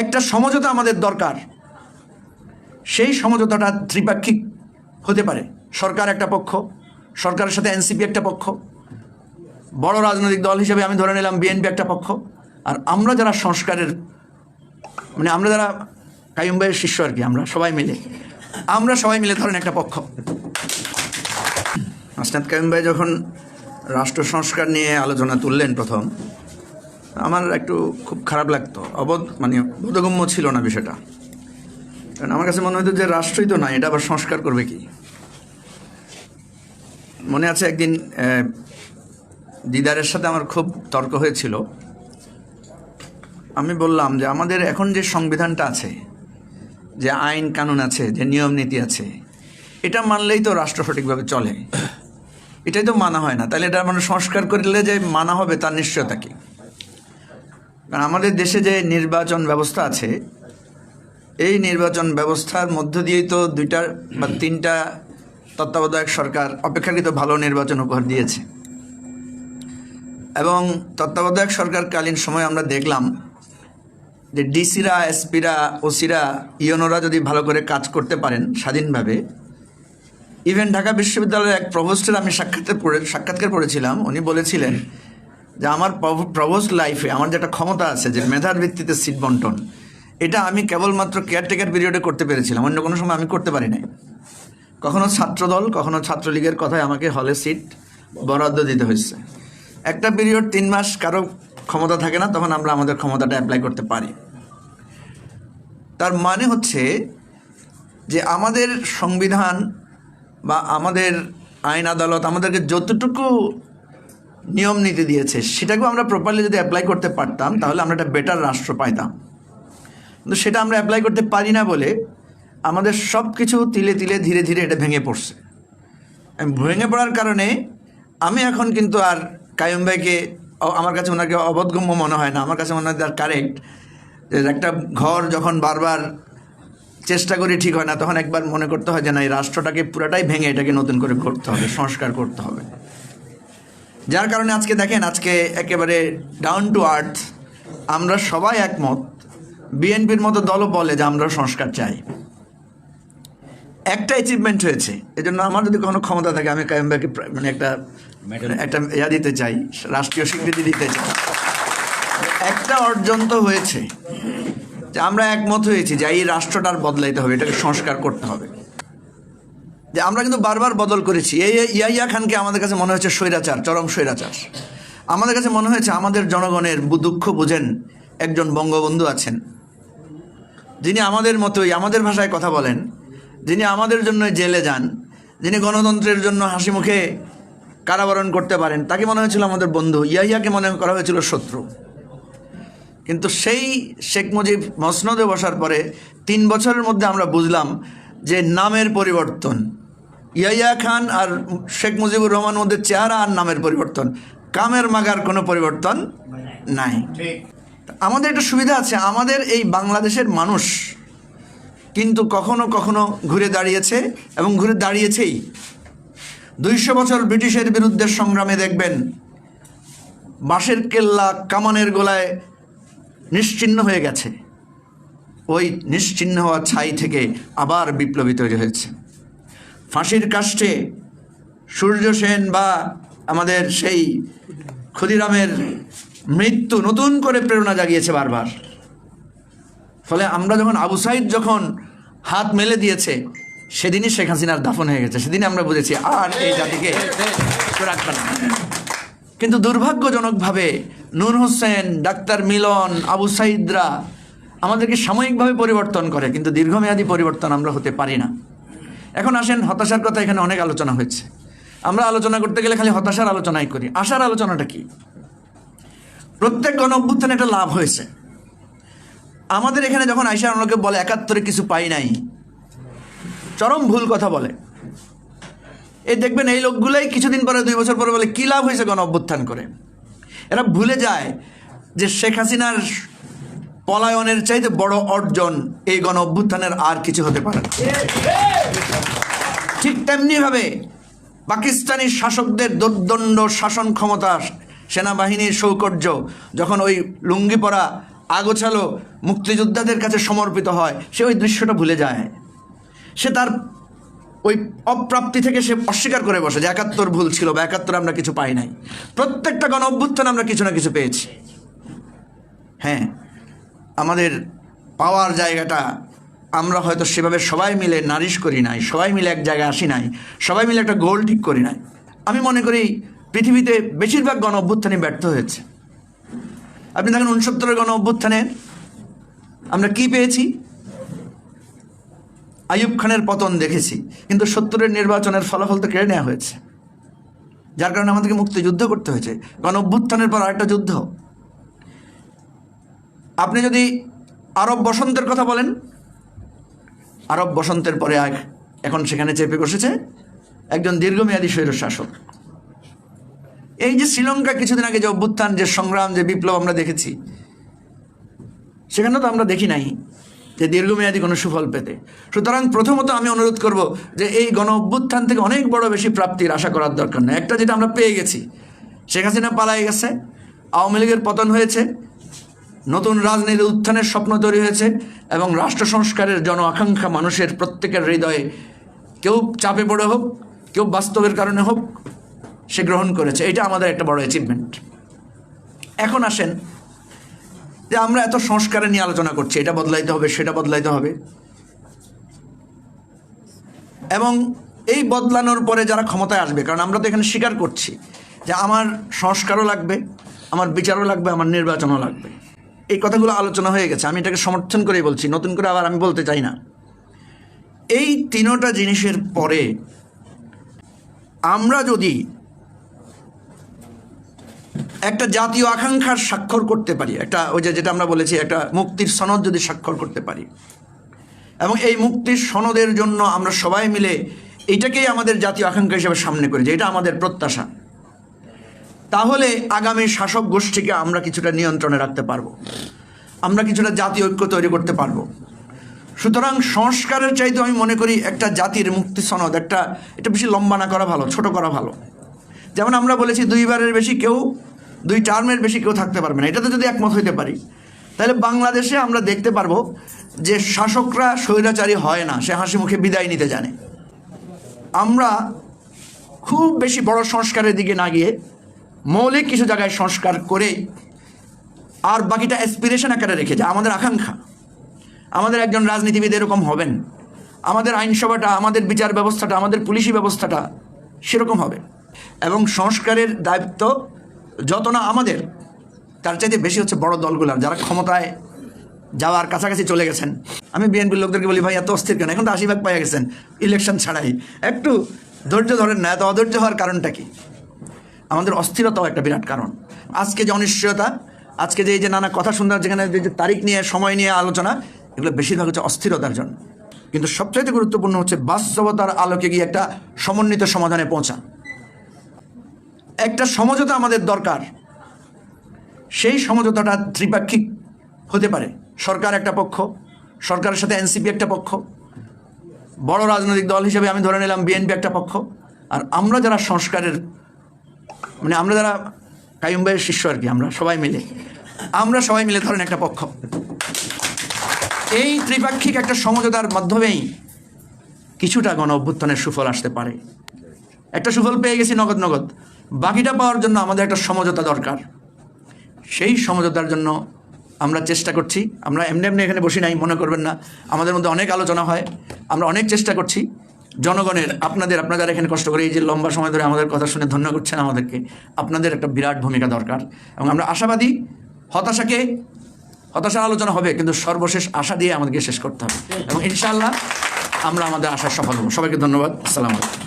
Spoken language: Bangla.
একটা সমঝোতা আমাদের দরকার। সেই সমঝোতাটা ত্রিপাক্ষিক হতে পারে। সরকার একটা পক্ষ, সরকারের সাথে এনসিপি একটা পক্ষ, বড় রাজনৈতিক দল হিসেবে আমি ধরে নিলাম বিএনপি একটা পক্ষ। আর আমরা যারা সংস্কারের মানে আমরা যারা কাইম ভাইয়ের শিষ্য আর কি, আমরা সবাই মিলে, আমরা সবাই মিলে ধরেন একটা পক্ষ। আসনাদ কাইম ভাই যখন রাষ্ট্র সংস্কার নিয়ে আলোচনা তুললেন প্রথম আমার একটু খুব খারাপ লাগতো। অবধ মানে বোধগম্য ছিল না বিষয়টা। কারণ আমার কাছে মনে হতো যে রাষ্ট্রই তো নাই, এটা আবার সংস্কার করবে কি? মনে আছে একদিন দিদারের সাথে আমার খুব তর্ক হয়েছিল। আমি বললাম যে আমাদের এখন যে সংবিধানটা আছে, যে আইন কানুন আছে, যে নিয়ম নীতি আছে, এটা মানলেই তো রাষ্ট্র সঠিকভাবে চলে। এটাই তো মানা হয় না। তাহলে এটা মানে সংস্কার করলে যে মানা হবে তার নিশ্চয়তা কি? কারণ আমাদের দেশে যে নির্বাচন ব্যবস্থা আছে, এই নির্বাচন ব্যবস্থার মধ্য দিয়েই তো দুইটা বা তিনটা তত্ত্বাবধায়ক সরকার অপেক্ষাকৃত ভালো নির্বাচন উপহার দিয়েছে। এবং তত্ত্বাবধায়ক সরকারকালীন সময় আমরা দেখলাম যে ডিসিরা, এসপিরা, ওসিরা ইয়নোরা যদি ভালো করে কাজ করতে পারেন স্বাধীনভাবে, ইভেন ঢাকা বিশ্ববিদ্যালয়ের এক প্রভোস্টের আমি সাক্ষাৎকার পড়ে সাক্ষাৎকার পড়েছিলাম উনি বলেছিলেন যে আমার প্রভোস্ট লাইফে আমার যেটা ক্ষমতা আছে, যে মেধার ভিত্তিতে সিট বন্টন, এটা আমি কেবলমাত্র কেয়ারটেকার পিরিয়ডে করতে পেরেছিলাম। অন্য কোনো সময় আমি করতে পারি নাই। কখনো ছাত্রদল, কখনো ছাত্রলীগের কথায় আমাকে হলে সিট বরাদ্দ দিতে হয়েছে। একটা পিরিয়ড তিন মাস কারও ক্ষমতা থাকে না, তখন আমরা আমাদের ক্ষমতাটা অ্যাপ্লাই করতে পারি। তার মানে হচ্ছে যে আমাদের সংবিধান বা আমাদের আইন আদালত আমাদেরকে যতটুকু নিয়ম নীতি দিয়েছে, সেটাকেও আমরা প্রপারলি যদি অ্যাপ্লাই করতে পারতাম, তাহলে আমরা একটা বেটার রাষ্ট্র পাইতাম। কিন্তু সেটা আমরা অ্যাপ্লাই করতে পারি না বলে আমাদের সব কিছু তিলে তিলে ধীরে ধীরে এটা ভেঙে পড়ছে। ভেঙে পড়ার কারণে আমি এখন কিন্তু আর কায়ুম ভাইকে আমার কাছে ওনাকে অবোধগম্য মনে হয় না, আমার কাছে মনে হয় তার কারেক্ট একটা ঘর যখন বারবার চেষ্টা করি ঠিক হয় না, তখন একবার মনে করতে হয় যে না, এই রাষ্ট্রটাকে পুরাটাই ভেঙে এটাকে নতুন করে করতে হবে, সংস্কার করতে হবে। যার কারণে আজকে দেখেন আজকে একেবারে ডাউন টু আর্থ আমরা সবাই একমত বিএনপির মতো দলও বলে যে আমরা সংস্কার চাই। একটা অ্যাচিভমেন্ট হয়েছে এজন্য আমার যদি কোনো ক্ষমতা থাকে আমি কায়েম মানে একটা একটা ইয়া দিতে চাই রাষ্ট্রীয় স্বীকৃতি দিতে চাই। একটা অর্জন তো হয়েছে যে আমরা একমত হয়েছি যে এই রাষ্ট্রটার বদলাইতে হবে এটাকে সংস্কার করতে হবে। যে আমরা কিন্তু বারবার বদল করেছি। এই ইয়াইয়া খানকে আমাদের কাছে মনে হয়েছে স্বৈরাচার, চরম স্বৈরাচার। আমাদের কাছে মনে হয়েছে আমাদের জনগণের দুঃখ বুঝেন একজন বঙ্গবন্ধু আছেন। যিনি আমাদের মতোই, আমাদের ভাষায় কথা বলেন। যিনি আমাদের জন্য জেলে যান। যিনি গণতন্ত্রের জন্য হাসি মুখে কারাবরণ করতে পারেন, তাকে মনে হয়েছিল আমাদের বন্ধু। ইয়াহিয়াকে মনে করা হয়েছিল শত্রু। কিন্তু সেই শেখ মুজিব মসনদে বসার পরে তিন বছরের মধ্যে আমরা বুঝলাম যে নামের পরিবর্তন। ইয়াইয়া খান আর শেখ মুজিবুর রহমান মধ্যে চেহারা আর নামের পরিবর্তন। কামের মাগার কোনো পরিবর্তন নাই। আমাদের একটা সুবিধা আছে আমাদের এই বাংলাদেশের মানুষ কিন্তু কখনো কখনো ঘুরে দাঁড়িয়েছে এবং ঘুরে দাঁড়িয়েছেই। দুইশো বছর ব্রিটিশের বিরুদ্ধে সংগ্রামে দেখবেন বাঁশের কেল্লা কামানের গোলায় নিশ্চিহ্ন হয়ে গেছে। ওই নিশ্চিহ্ন হওয়া ছাই থেকে আবার বিপ্লবী তৈরি হয়েছে। ফাঁসির কাষ্টে সূর্য সেন বা আমাদের সেই ক্ষুদিরামের মৃত্যু নতুন করে প্রেরণা জাগিয়েছে বারবার। ফলে আমরা যখন আবু সাইদ যখন হাত মেলে দিয়েছে, সেদিনই শেখ হাসিনার দাফন হয়ে গেছে। সেদিনই আমরা বুঝেছি, আর এই জাতিকে না। কিন্তু দুর্ভাগ্যজনকভাবে নূর হোসেন, ডাক্তার মিলন, আবু সাইদরা আমাদেরকে সাময়িকভাবে পরিবর্তন করে, কিন্তু দীর্ঘমেয়াদী পরিবর্তন আমরা হতে পারি না। এখন আসেন, হতাশার কথা এখানে অনেক আলোচনা হয়েছে। আমরা আলোচনা করতে গেলে খালি হতাশার আলোচনাই করি। আশার আলোচনাটা কি? প্রত্যেক গণ অভ্যুত্থানে একটা লাভ হয়েছে। আমাদের এখানে যখন আইসা অনেকে বলে, একাত্তরে কিছু পাই নাই, চরম ভুল কথা বলে। এই দেখবেন, এই লোকগুলাই কিছুদিন পরে, দুই বছর পরে বলে, কী লাভ হয়েছে গণ অভ্যুত্থান করে? এরা ভুলে যায় যে শেখ হাসিনার পলায়নের চাইতে বড় অর্জন এই গণ অভ্যুত্থানের আর কিছু হতে পারে না। ঠিক তেমনিভাবে পাকিস্তানি শাসকদের দোর্দণ্ড শাসন ক্ষমতা, সেনাবাহিনীর সৌকর্য যখন ওই লুঙ্গি পরা আগোছালো মুক্তিযোদ্ধাদের কাছে সমর্পিত হয়, সে ওই দৃশ্যটা ভুলে যায়। সে তার ওই অপ্রাপ্তি থেকে সে অস্বীকার করে বসে যে একাত্তর ভুল ছিল বা একাত্তর আমরা কিছু পাই নাই। প্রত্যেকটা গণ অভ্যুত্থান আমরা কিছু না কিছু পেয়েছি। হ্যাঁ আমাদের পাওয়ার জায়গাটা আমরা হয়তো সেভাবে সবাই মিলে নারিশ করি নাই, সবাই মিলে এক জায়গায় আসি নাই, সবাই মিলে একটা গোল ঠিক করি নাই। আমি মনে করি পৃথিবীতে বেশিরভাগ গণ অভ্যুত্থানই ব্যর্থ হয়েছে। আপনি দেখেন উনসত্তরের গণ অভ্যুত্থানে আমরা কি পেয়েছি? আইয়ুব খানের পতন দেখেছি, কিন্তু সত্তরের নির্বাচনের ফলাফল তো কেড়ে নেওয়া হয়েছে। যার কারণে আমাদেরকে মুক্তিযুদ্ধ করতে হয়েছে। গণ অভ্যুত্থানের পর আরেকটা যুদ্ধ। আপনি যদি আরব বসন্তের কথা বলেন, আরব বসন্তের পরে এখন সেখানে চেপে বসেছে একজন দীর্ঘমেয়াদী স্বৈর শাসক এই যে শ্রীলঙ্কা কিছুদিন আগে যে অভ্যুত্থান, যে সংগ্রাম, যে বিপ্লব আমরা দেখেছি, সেখানে তো আমরা দেখি নাই যে দীর্ঘমেয়াদী কোনো সুফল পেতে। সুতরাং প্রথমত আমি অনুরোধ করব যে এই গণ অভ্যুত্থান থেকে অনেক বড় বেশি প্রাপ্তির আশা করার দরকার নেই। একটা যেটা আমরা পেয়ে গেছি, শেখ হাসিনা পালাই গেছে, আওয়ামী লীগের পতন হয়েছে নতুন রাজনীতির উত্থানের স্বপ্ন তৈরি হয়েছে এবং রাষ্ট্র সংস্কারের জন আকাঙ্ক্ষা মানুষের প্রত্যেকের হৃদয়ে কেউ চাপে পড়ে হোক, কেউ বাস্তবের কারণে হোক, সে গ্রহণ করেছে। এটা আমাদের একটা বড় অ্যাচিভমেন্ট এখন আসেন যে আমরা এত সংস্কারে নিয়ে আলোচনা করছি, এটা বদলাইতে হবে, সেটা বদলাইতে হবে। এবং এই বদলানোর পরে যারা ক্ষমতায় আসবে, কারণ আমরা তো এখানে স্বীকার করছি যে আমার সংস্কারও লাগবে, আমার বিচারও লাগবে, আমার নির্বাচনও লাগবে। এই কথাগুলো আলোচনা হয়ে গেছে। আমি এটাকে সমর্থন করেই বলছি, নতুন করে আবার আমি বলতে চাই না। এই তিনোটা জিনিসের পরে আমরা যদি একটা জাতীয় আকাঙ্ক্ষার স্বাক্ষর করতে পারি, একটা ওই যে যেটা আমরা বলেছি, একটা মুক্তির সনদ যদি স্বাক্ষর করতে পারি, এবং এই মুক্তির সনদের জন্য আমরা সবাই মিলে এটাকেই আমাদের জাতীয় আকাঙ্ক্ষা হিসেবে সামনে করি যে এটা আমাদের প্রত্যাশা। তাহলে আগামী শাসক গোষ্ঠীকে আমরা কিছুটা নিয়ন্ত্রণে রাখতে পারব। আমরা কিছুটা জাতি ঐক্য তৈরি করতে পারব। সুতরাং সংস্কারের চাইতে আমি মনে করি একটা জাতির মুক্তি সনদ, একটা, এটা বেশি লম্বা না করা ভালো, ছোট করা ভালো। যেমন আমরা বলেছি দুইবারের বেশি কেউ, দুই টার্মের বেশি কেউ থাকতে পারবে না। এটাতে যদি একমত হইতে পারি, তাহলে বাংলাদেশে আমরা দেখতে পারব যে শাসকরা স্বৈরাচারী হয় না, সে হাসি মুখে বিদায় নিতে জানে। আমরা খুব বেশি বড় সংস্কারের দিকে না গিয়ে মৌলিক কিছু জায়গায় সংস্কার করে আর বাকিটা অ্যাসপিরেশন আকারে রেখে যায়। আমাদের আকাঙ্ক্ষা। আমাদের একজন রাজনীতিবিদ এরকম হবেন। আমাদের আইনসভাটা, আমাদের বিচার ব্যবস্থাটা, আমাদের পুলিশি ব্যবস্থাটা সেরকম হবে। এবং সংস্কারের দায়িত্ব যত না আমাদের, তার চাইতে বেশি হচ্ছে বড় দলগুলার যারা ক্ষমতায় যাওয়ার কাছাকাছি চলে গেছেন। আমি বিএনপির লোকদেরকে বলি, ভাই, এত অস্থির কেন? এখন তো আশি ভাগ পাইয়া গেছেন। ইলেকশন ছাড়াই। একটু ধৈর্য ধরেন না, এত অধৈর্য হওয়ার কারণটা কি? আমাদের অস্থিরতাও একটা বিরাট কারণ। আজকে যে অনিশ্চয়তা, আজকে যে এই যে নানা কথা শুনতে যেখানে যে যে তারিখ নিয়ে, সময় নিয়ে আলোচনা, এগুলো বেশিরভাগ হচ্ছে অস্থিরতার জন্য। কিন্তু সবচাইতে গুরুত্বপূর্ণ হচ্ছে বাস্তবতার আলোকে গিয়ে একটা সমন্বিত সমাধানে পৌঁছা। একটা সমঝোতা আমাদের দরকার। সেই সমঝোতাটা ত্রিপাক্ষিক হতে পারে। সরকার একটা পক্ষ, সরকারের সাথে এনসিপি একটা পক্ষ, বড় রাজনৈতিক দল হিসেবে আমি ধরে নিলাম বিএনপি একটা পক্ষ, আর আমরা যারা সংস্কারের মানে আমরা যারা কায়ুম ভাইয়ের শিষ্য আর কি, আমরা সবাই মিলে। আমরা সবাই মিলে ধরেন একটা পক্ষ। এই ত্রিপাক্ষিক একটা সমঝোতার মাধ্যমেই কিছুটা গণ অভ্যুত্থানের সুফল আসতে পারে। একটা সুফল পেয়ে গেছি নগদ নগদ। বাকিটা পাওয়ার জন্য আমাদের একটা সমঝোতা দরকার। সেই সমঝোতার জন্য আমরা চেষ্টা করছি। আমরা এমনি এমনি এখানে বসি নাই, মনে করবেন না। আমাদের মধ্যে অনেক আলোচনা হয়। আমরা অনেক চেষ্টা করছি। জনগণের, আপনাদের আপনারা এখানে কষ্ট করে এই যে লম্বা সময় ধরে আমাদের কথা শুনে ধন্য করছেন আমাদেরকে, আপনাদের একটা বিরাট ভূমিকা দরকার। এবং আমরা আশাবাদী, হতাশাকে, হতাশা আলোচনা হবে, কিন্তু সর্বশেষ আশা দিয়ে আমাদেরকে শেষ করতে হবে। এবং ইনশাআল্লাহ আমরা আমাদের আশা সফল হব। সবাইকে ধন্যবাদ। আসসালামু আলাইকুম।